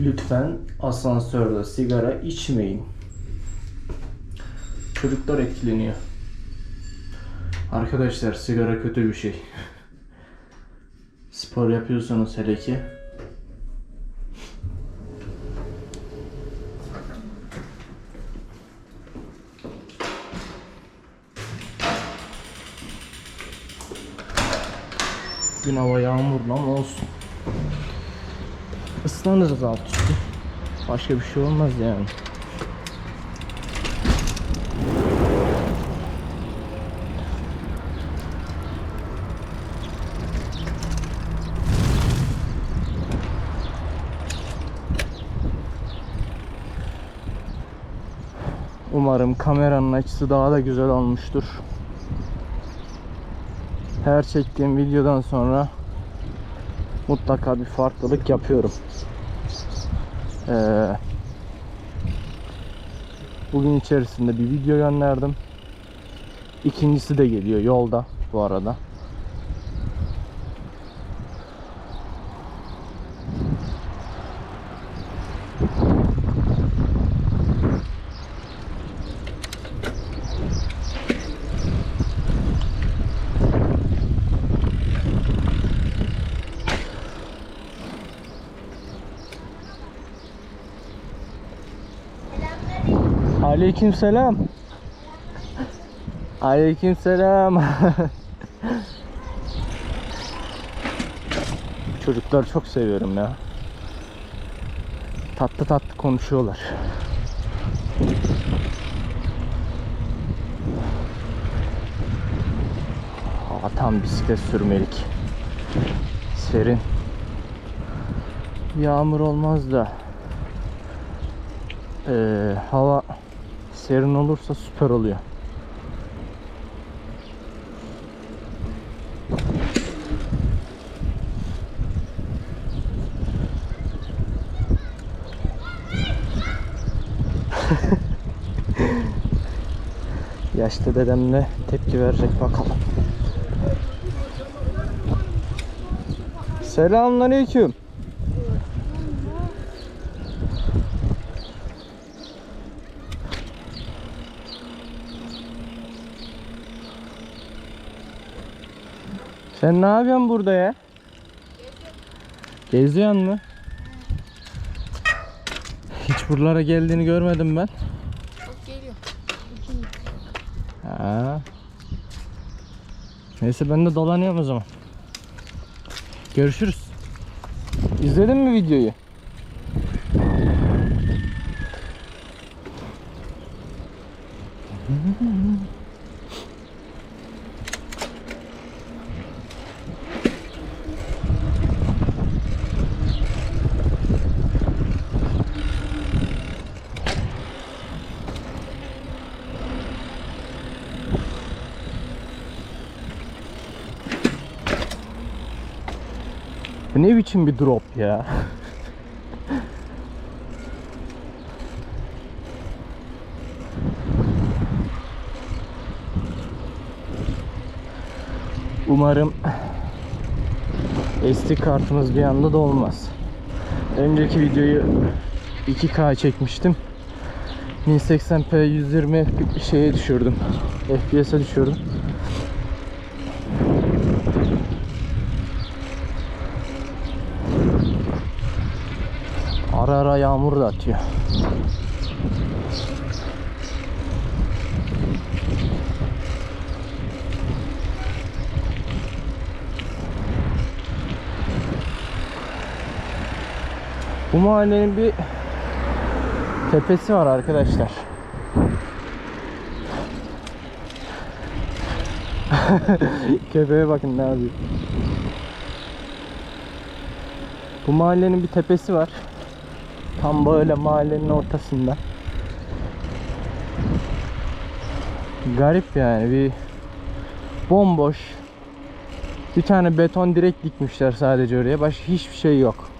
Lütfen asansörde sigara içmeyin. Çocuklar etkileniyor. Arkadaşlar sigara kötü bir şey. Spor yapıyorsanız hele ki Gün hava yağmurlu ama olsun. Islanırız alt üstü. Başka bir şey olmaz yani. Umarım kameranın açısı daha da güzel olmuştur. Her çektiğim videodan sonra mutlaka bir farklılık yapıyorum. Ee, bugün içerisinde bir video gönderdim. İkincisi de geliyor yolda bu arada. Aleyküm selam. Aleyküm selam. Çocuklar çok seviyorum ya. Tatlı tatlı konuşuyorlar. Hava tam bisiklet sürmelik. Serin. Yağmur olmaz da ee, hava serin olursa süper oluyor. Yaşlı dedem ne tepki verecek bakalım. Selamünaleyküm. Sen ne yapıyorsun burada ya? Geziyorsun mu? Hiç buralara geldiğini görmedim ben. Çok geliyor. Ha. Neyse ben de dolanıyorum o zaman. Görüşürüz. İzledin mi videoyu? Bu ne biçim bir drop ya? Umarım SD kartımız bir anda dolmaz. Önceki videoyu 2K çekmiştim. 1080p 120 şeye düşürdüm. FPS'e düşürdüm. Yağmur da atıyor. Bu mahallenin bir tepesi var arkadaşlar. Köpeğe bakın ne yapıyor. Bu mahallenin bir tepesi var. Tam böyle mahallenin ortasında. Garip yani bir bomboş. Bir tane beton direk dikmişler sadece oraya. Başka hiçbir şey yok.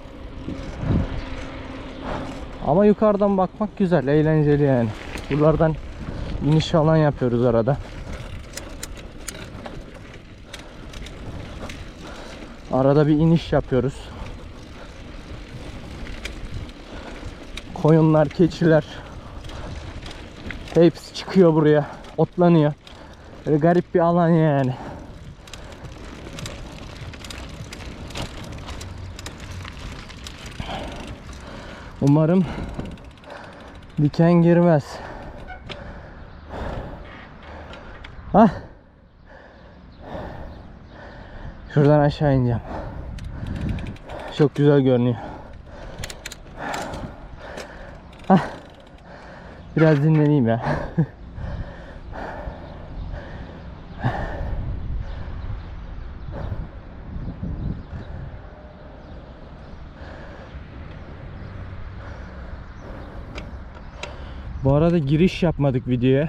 Ama yukarıdan bakmak güzel, eğlenceli yani. Buralardan iniş falan yapıyoruz arada. Arada bir iniş yapıyoruz. Koyunlar, keçiler. Hepsi çıkıyor buraya. Otlanıyor. Böyle garip bir alan yani. Umarım diken girmez. Hah. Şuradan aşağı ineceğim. Çok güzel görünüyor. Biraz dinleneyim ya. Bu arada giriş yapmadık videoya.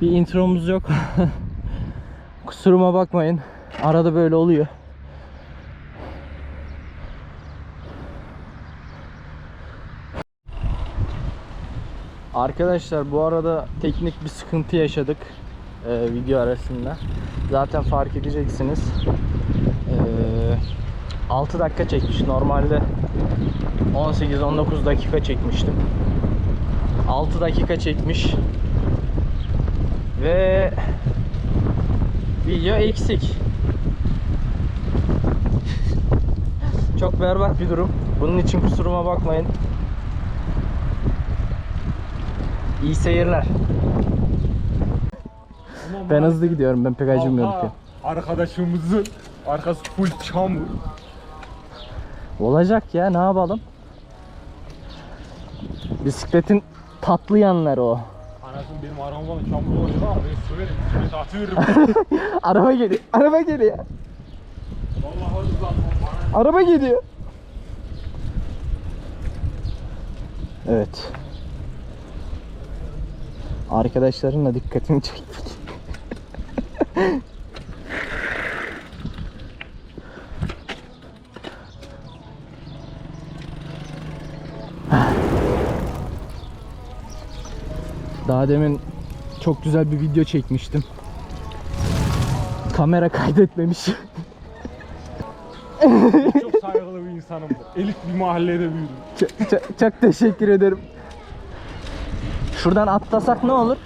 Bir intromuz yok. Kusuruma bakmayın. Arada böyle oluyor. Arkadaşlar bu arada teknik bir sıkıntı yaşadık e, video arasında. Zaten fark edeceksiniz. E, 6 dakika çekmiş. Normalde 18-19 dakika çekmiştim. 6 dakika çekmiş. Ve video eksik. Çok berbat bir durum. Bunun için kusuruma bakmayın. İyi seyirler. Ben hızlı gidiyorum. Ben pek acımıyorum ki. Arkadaşımızın arkası full çamur. Olacak ya ne yapalım? Bisikletin tatlı yanları o. Anasını benim arabamla çamur olacak ama ben söverim. Şimdi saati veririm. Araba geliyor. Araba geliyor. Vallahi hızlandım. Araba geliyor. Evet. Arkadaşlarınla dikkatimi çektik. Daha demin çok güzel bir video çekmiştim. Kamera kaydetmemiş. Çok saygılı bir insanım. Elit bir mahallede büyüdüm. Çok, çok- çok teşekkür ederim. Şuradan atlasak ne olur?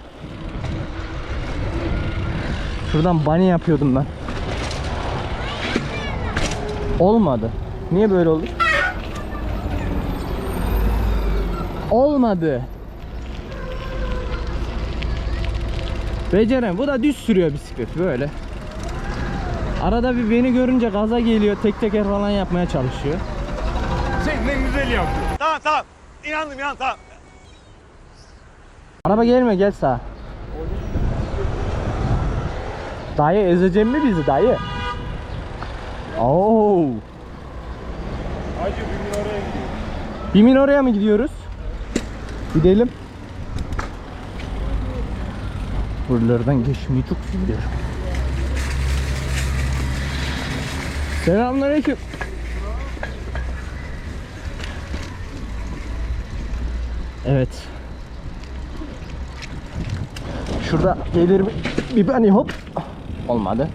Şuradan bunny yapıyordum ben. Olmadı. Niye böyle oldu? Olmadı. Becerem. Bu da düz sürüyor bisiklet böyle. Arada bir beni görünce gaza geliyor. Tek teker falan yapmaya çalışıyor. Sen ne güzel yaptın. Tamam tamam. İnandım inan tamam. Araba gelme gel sağa. Dayı ezecek mi bizi dayı? Oo. Hacı bir gün oraya gidiyor. Bimin oraya mı gidiyoruz? Gidelim. Buralardan geçmeyi çok seviyorum. Selamünaleyküm. Evet. Şurada gelir bir, bir bani hop. Olmadı.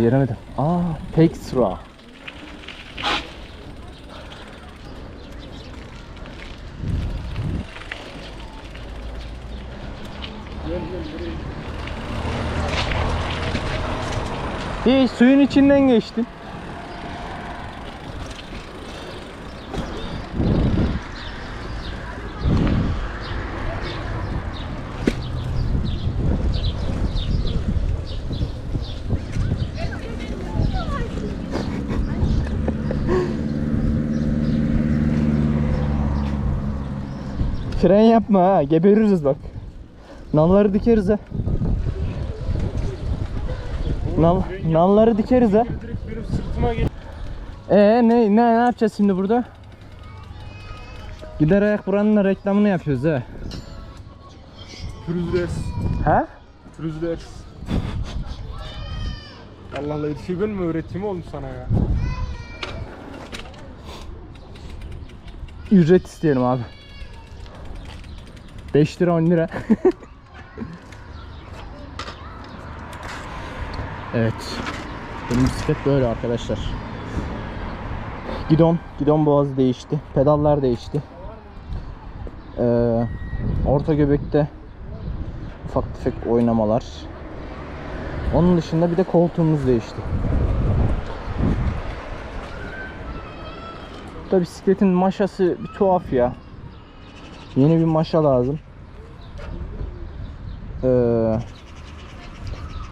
Yeremedim. Aa, Pextra. Hiç suyun içinden geçtim. Fren yapma ha, gebeririz bak. Nalları dikeriz ha. Nal, nalları dikeriz ha. Ee ne ne ne yapacağız şimdi burada? Gider ayak buranın da reklamını yapıyoruz ha. Pürüzles. Ha? Pürüzles. Allah Allah şey ben mi öğreteyim oğlum sana ya? Ücret isteyelim abi. 5 lira 10 lira. evet. Benim bisiklet böyle arkadaşlar. Gidon, gidon boğazı değişti. Pedallar değişti. Ee, orta göbekte ufak tefek oynamalar. Onun dışında bir de koltuğumuz değişti. Da bisikletin maşası bir tuhaf ya. Yeni bir maşa lazım. Ee,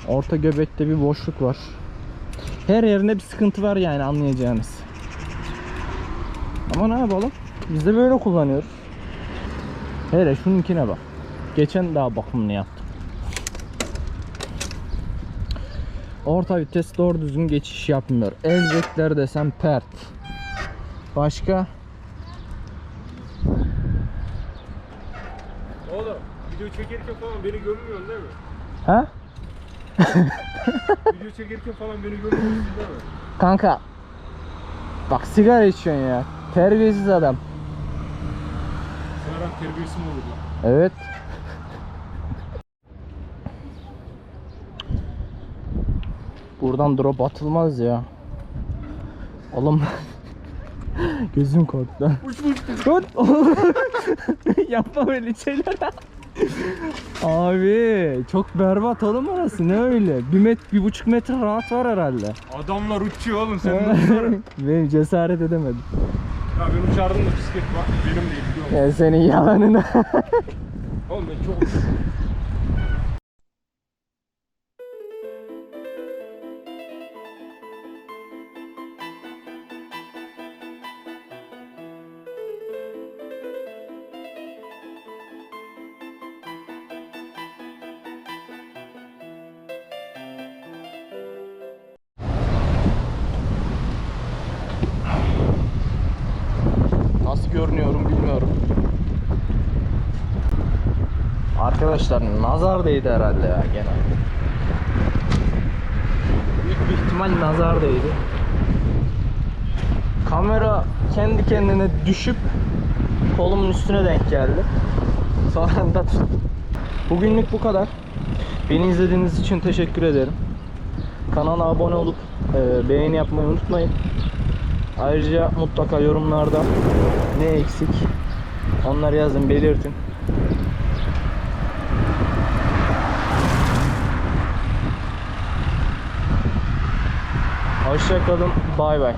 orta göbekte bir boşluk var. Her yerinde bir sıkıntı var yani anlayacağınız. Ama ne yapalım? Biz de böyle kullanıyoruz. Hele şununkine bak. Geçen daha bakımını yaptım. Orta vites doğru düzgün geçiş yapmıyor. Elcekler desem pert. Başka? Oğlum video çekerken falan beni görmüyorsun değil mi? Ha? Video çekerken falan beni görmüyorsun değil mi? Kanka. Bak sigara içiyorsun ya. Terbiyesiz adam. Sana terbiyesi mi olur lan? Evet. Buradan drop atılmaz ya. Oğlum gözüm korktu. Uç uç. Tut. Yapma böyle şeyler. Abi çok berbat oğlum orası ne öyle? Bir, met, bir buçuk metre rahat var herhalde. Adamlar uçuyor oğlum sen uçsana. Benim cesaret edemedim. Ya ben uçardım da bisiklet bak benim değil biliyor musun? Ya senin yalanını. Oğlum ben çok görünüyorum bilmiyorum. Arkadaşlar nazar değdi herhalde ya gene. Büyük bir ihtimal nazar değdi. Kamera kendi kendine düşüp kolumun üstüne denk geldi. Sonra da. Bugünlük bu kadar. Beni izlediğiniz için teşekkür ederim. Kanala abone olup e, beğeni yapmayı unutmayın. Ayrıca mutlaka yorumlarda ne eksik onları yazın belirtin. Hoşçakalın. Bay bay.